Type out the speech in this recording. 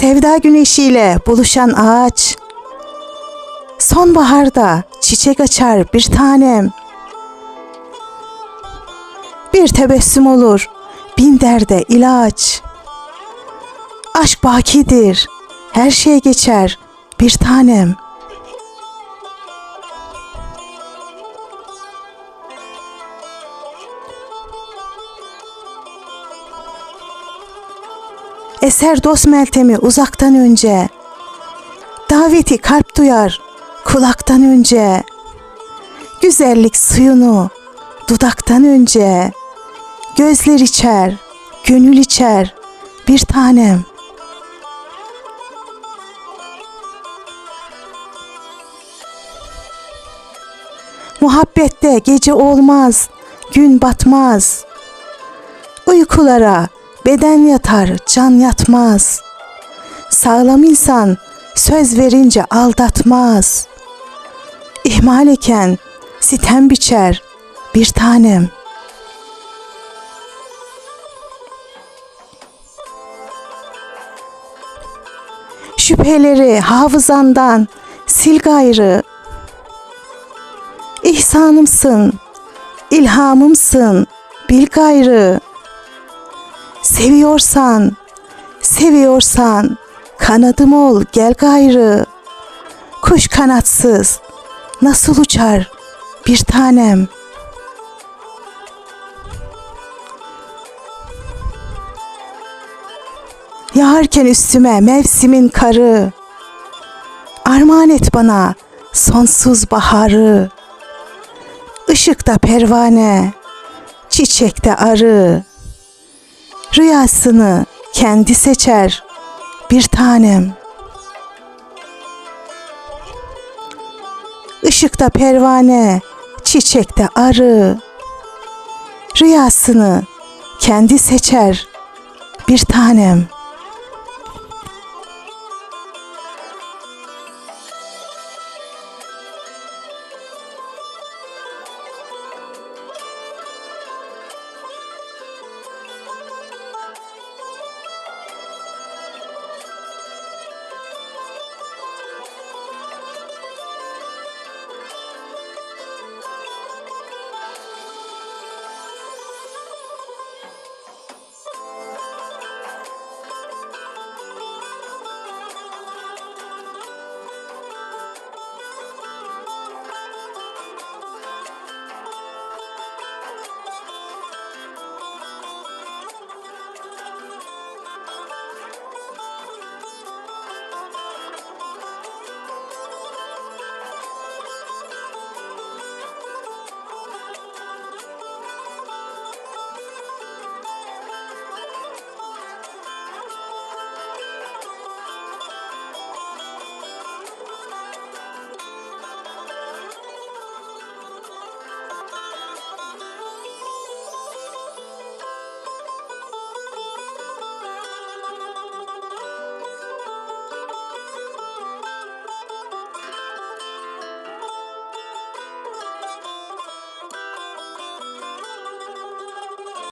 Sevda güneşiyle buluşan ağaç. Sonbaharda çiçek açar bir tanem. Bir tebessüm olur, bin derde ilaç. Aşk bakidir, her şey geçer bir tanem. Eser dost meltemi uzaktan önce. Daveti kalp duyar kulaktan önce. Güzellik suyunu dudaktan önce. Gözler içer, gönül içer bir tanem. Muhabbette gece olmaz, gün batmaz. Uykulara beden yatar, can yatmaz. Sağlam insan söz verince aldatmaz. İhmal eken sitem biçer bir tanem. Şüpheleri hafızandan sil gayrı. İhsanımsın, ilhamımsın, bil gayrı. Seviyorsan, seviyorsan kanadım ol gel gayrı. Kuş kanatsız nasıl uçar bir tanem. Yağarken üstüme mevsimin karı. Armağan et bana sonsuz baharı. Işıkta pervane, çiçekte arı. Rüyasını kendi seçer bir tanem. Işıkta pervane, çiçekte arı. Rüyasını kendi seçer bir tanem.